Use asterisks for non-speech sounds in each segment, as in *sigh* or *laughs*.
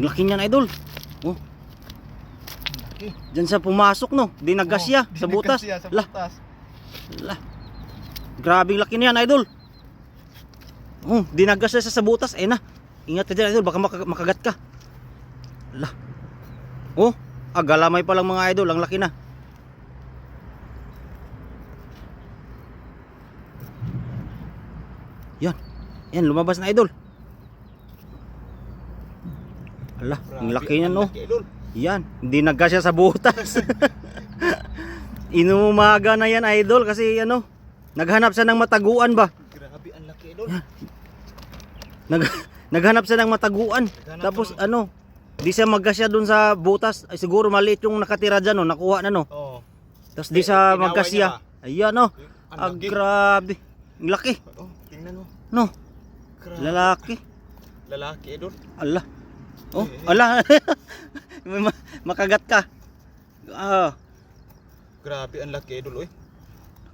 Ang laki niyan, idol. Oh, Laki. diyan sa pumasok, no? Dinagas siya Oh, sa dinagas butas. siya sa Lah, butas. lah. Grabe laki niyan, idol. Oh, dinagas siya sa butas. Eh na. Ingat ka dyan, idol. Baka maka- makagat ka. Lah. Oh, agalamay pa lang mga idol. Ang laki na. Yan. Yan, lumabas na idol. Ala, ang laki niyan, no? idol. Yan, hindi nagka siya sa butas. *laughs* Inumaga na yan, idol, kasi ano, naghanap siya ng mataguan ba? Grabe, ang laki idol. Nag, *laughs* naghanap siya ng mataguan. Naghanap Tapos ng- ano, di siya magkasya dun sa butas. Ay, siguro maliit yung nakatira dyan, no, nakuha na, no. Oo. Tapos di Eh, siya inaway magkasya. Ayan, no. Ang Ah, grabe. Ang laki, Oh, tingnan mo. no. Grabe. Lalaki. Lalaki idol. Ala. Oh, ala. *laughs* Makagat ka. Ah, Grabe, ang laki idol, oy.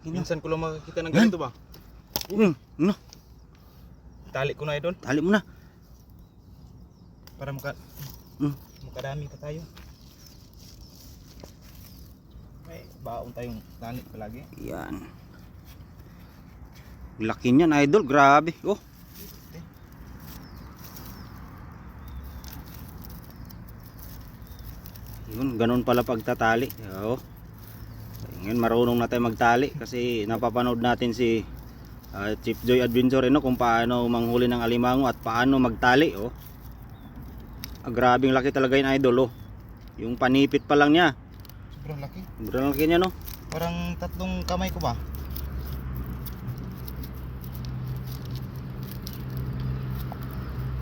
Minsan ko lang makakita ng ganito ba? mm, no, Tali ko na idol tali mo na. para maka Mm. makadami pa tayo. May baon tayong tali palagi. Yan. Laki niyan, idol. Grabe. Oh. Yun, ganun pala pagtatali. Oo. Ngayon marunong na tayo magtali kasi napapanood natin si ah, Chief Joy Adventure no, kung paano manghuli ng alimango at paano magtali. Oh. Ah, grabing laki talaga yung idol. Oh. Yung panipit pa lang niya. Sobrang laki. Sobrang laki niya no. Parang tatlong kamay ko ba?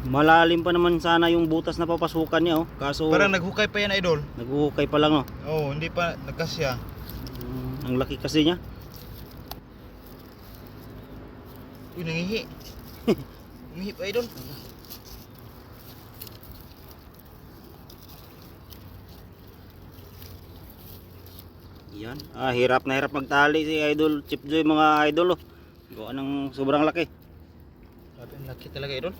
Malalim pa naman sana yung butas na papasukan niya oh. Kaso Parang naghukay pa yan idol. naghuhukay pa lang oh. Oo, hindi pa nagkasya. Mm, ang laki kasi niya. Uy, nangihi. *laughs* nangihi pa idol. Yan. Ah, hirap na hirap magtali si Idol Chip Joy mga idol oh. Gawa ng sobrang laki. Grabe, ang laki talaga idol.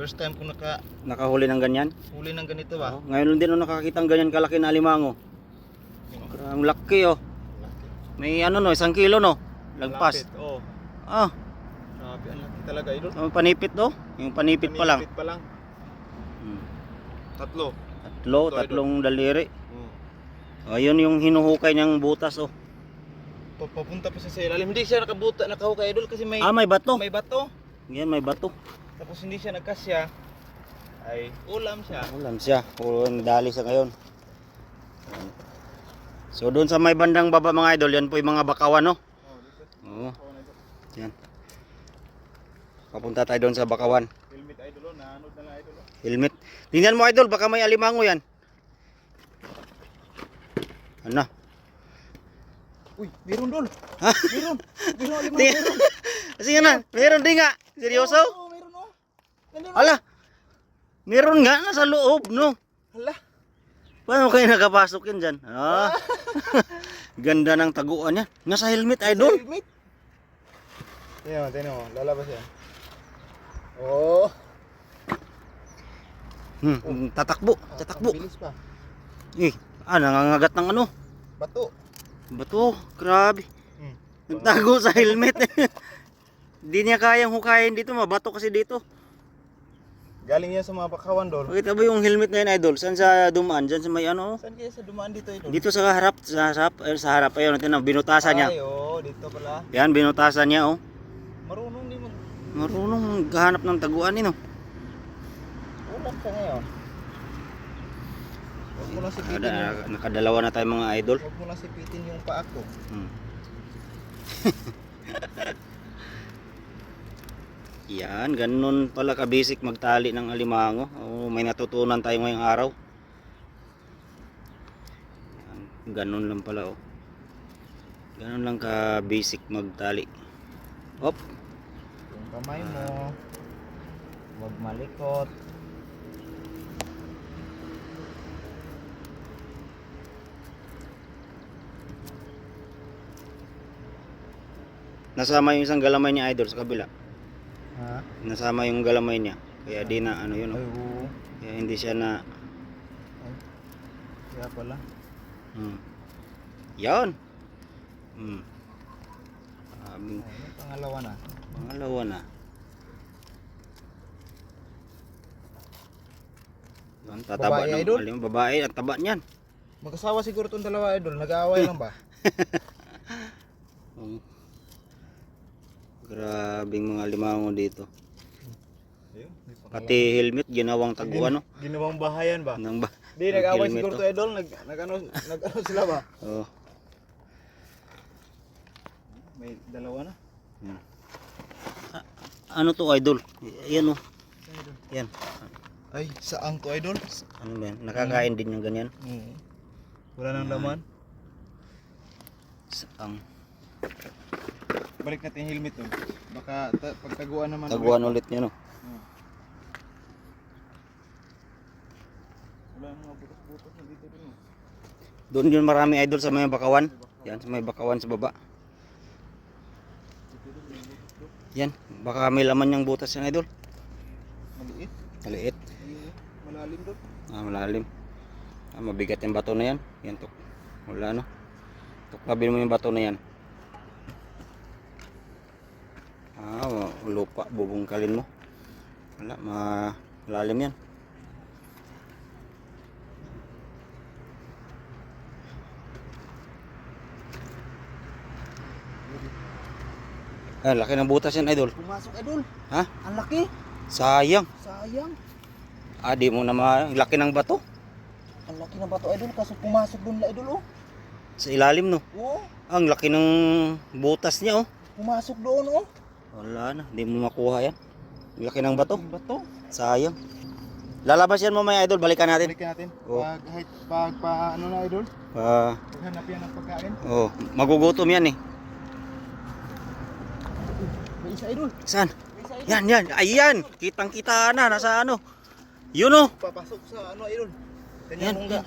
First time ko nakahuli Nakahuli ng ganyan. ng ganito ba? Oh, ngayon din oh nakakita ng ganyan kalaki na alimango. Yun, oh. Ang laki oh. Laki. May ano no, isang kilo no. Lagpas. Lapit, Oo. Ah, Grabe, ang laki talaga idol. ang panipit oh. Yung panipit pa lang. Panipit pa lang. Hmm. Tatlo. Tatlo, Ito, tatlong daliri. Oo. Ayun yung hinuhukay niyang butas oh. Pa- Papunta pa siya sa ilalim. Hindi siya nakabuta, nakahukay idol kasi may Ah, may bato. may bato. Yan, may bato. Tapos hindi siya nagkasya. Ay, ulam siya. Ulam siya. Puro nadali siya ngayon. So doon sa may bandang baba mga idol, yan po yung mga bakawan no. Oo. Oh, na. Yan. Papunta tayo doon sa bakawan. Helmet idol, oh. naanod na lang idol. oh. Helmet. Tingnan mo idol, baka may alimango yan. Ano? Uy, meron. Ha? Meron. *laughs* Meron alimang. Tingnan. Sige na, meron din nga. Seryoso? Oo, meron oh. Ganun. Ala. Meron nga nasa loob, no? Hala. Paano kayo nakapasok yan dyan? Ah. *laughs* Ganda ng taguan niya. Nasa helmet, idol. Helmet. Tingnan mo, tingnan mo. Lalabas yan. Oh. Hmm, tatakbo, tatakbo. Bilis pa. Eh, ah, nangangagat ng ano? Bato. Bato, grabe. Hmm. Nagtago sa helmet. *laughs* Hindi niya kayang hukayin dito, mabato kasi dito. Galing yan sa mga bakawan dol. Pakita mo yung helmet na yun, idol. Saan sa dumaan? Diyan sa may ano? Saan kaya sa dumaan dito idol? Dito sa harap, sa harap, ayun, sa harap. Ayun, natin ang binutasan niya. Ay, oh, dito pala. Yan, binutasan niya, oh. Marunong di mag... Marunong gahanap ng taguan, eh, no? Ulam ka ngayon. Huwag mo lang sipitin yung... Nakada- nakadalawa na tayo mga idol. Huwag mo lang sipitin yung paa ko. Hmm. *laughs* Yan, ganun pala ka-basic magtali ng alimango. Oh, may natutunan tayo ngayong araw. Yan, ganun lang pala oh. Ganun lang ka-basic magtali. Op, Yung kamay mo. Huwag malikot. nasama yung isang galamay niya idol sa kabila. Nasama yung galamay niya. Kaya di na ano yun. Ay, Oh. oo. Kaya hindi siya na Kaya pala. hmm. Yan. Hmm. Ay, pangalawa na. pangalawa na. Yan, tataba Babae, ng idol? alim, babae, ang taba niyan. Mag-asawa siguro itong dalawa idol. Nag-aaway lang ba? *laughs* Oh. Grabing mga limango dito. Pati helmet ginawang taguan no. Ginawang bahayan ba? Nang ba? Di, nag-aaway helmet siguro to. to idol. Nag, nag, ano, nag, ano sila ba? Oh. May dalawa na. Ano to idol? Yan oh. Yan. Ay, saang to idol? Ano ba yan? Nakakain din yung ganyan. Oo. Wala nang laman. Saang. Balik natin yung helmet doon. Baka ta- pagtaguan naman. Taguan ulit niya no. Oo. Wala nang mga butas-butas na dito din. oh. Doon yun marami idol sa may bakawan. Yan sa may bakawan sa baba. Yan, baka may laman yung butas yan idol. Maliit. Maliit. Malalim doon. Ah, malalim. Ah, mabigat yung bato na yan. Yan tuk. Wala no. Tuklabin mo yung bato na yan. Ah, lupa, bubungkalin mo. Wala, malalim yan. Ah, laki ng butas yan, idol. Pumasok idol. Ha? Ang laki. Sayang. Sayang. Ah, di mo na ma... Laki ng bato. Ang laki ng bato idol kaso pumasok doon la idol oh. Sa ilalim, no? Oo. Ang laki ng butas niya, oh. Pumasok doon oh. Wala na, di mo makuha yan. Ang laki ng bato. Ang bato. Sayang. Lalabas yan mamaya, idol. Balikan natin. Balikan natin. Oo. Pag, pag pa ano na idol. Ah, Paghanap yan ng pagkain. oh, magugutom yan eh. Saan? Yan, yan. Ayan. Kitang kita na. Nasa ano. Yun oh. Papasok sa ano idol. Yan, yan.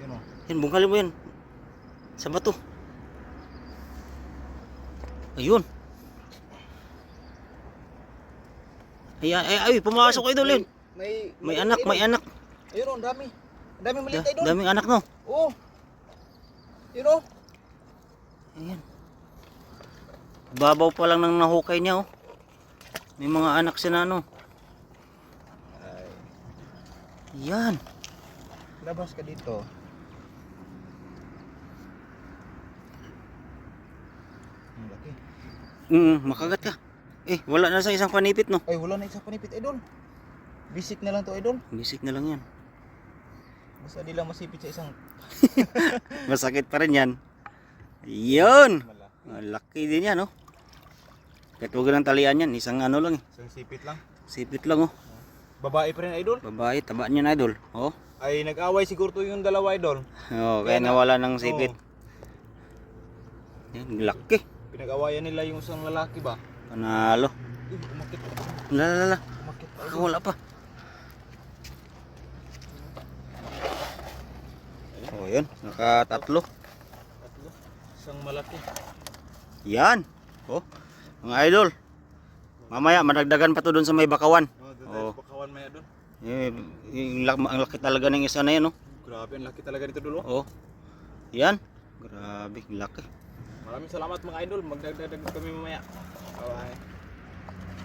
Yun oh. Yan, bungkalin mo yan. Sa bato. Ayun. Ayan, ay, ay, pumasok idol yun. May May anak, may anak. Ayun oh, ang dami. Ang dami maliit idol. daming anak no. Oo. Yun oh. Ayan. Babaw pa lang ng nahukay niya oh. May mga anak siya na ano. Yan. Labas ka dito. Ang laki. Mm, makagat ka. Eh, wala na sa isang panipit no. Ay, wala na isang panipit, idol. Basic na lang to, idol. Bisik na lang yan. Basta di lang masipit sa isang *laughs* Masakit pa rin yan. Yun. malaki. Malaki din yan oh. Kahit huwag ng talian yan. Isang ano lang eh. Isang sipit lang. Sipit lang oh. Babae pa rin, idol. Babae, taba niya na idol. Oh. Ay, nag-away siguro to yung dalawa, idol. Oh, kaya Kaya na- nawala ng sipit. Oo. Yan, laki. Pinag-awayan nila yung isang lalaki ba? Panalo. Uy, umakit. Lalala. Umakit pa. Baka wala pa. Oh, yun. Nakatatlo. Tatlo. Isang malaki. Yan. Oh. Mga idol. Mamaya, madagdagan pa to doon sa may bakawan. Oh, tayo pakawan maya doon. Eh, yung ang laki talaga ng isa na yan, oh. Grabe, ang laki talaga dito, dulo. Oh. Yan. Grabe, laki. Maraming salamat mga idol. Magdagdag kami mamaya. Bye-bye.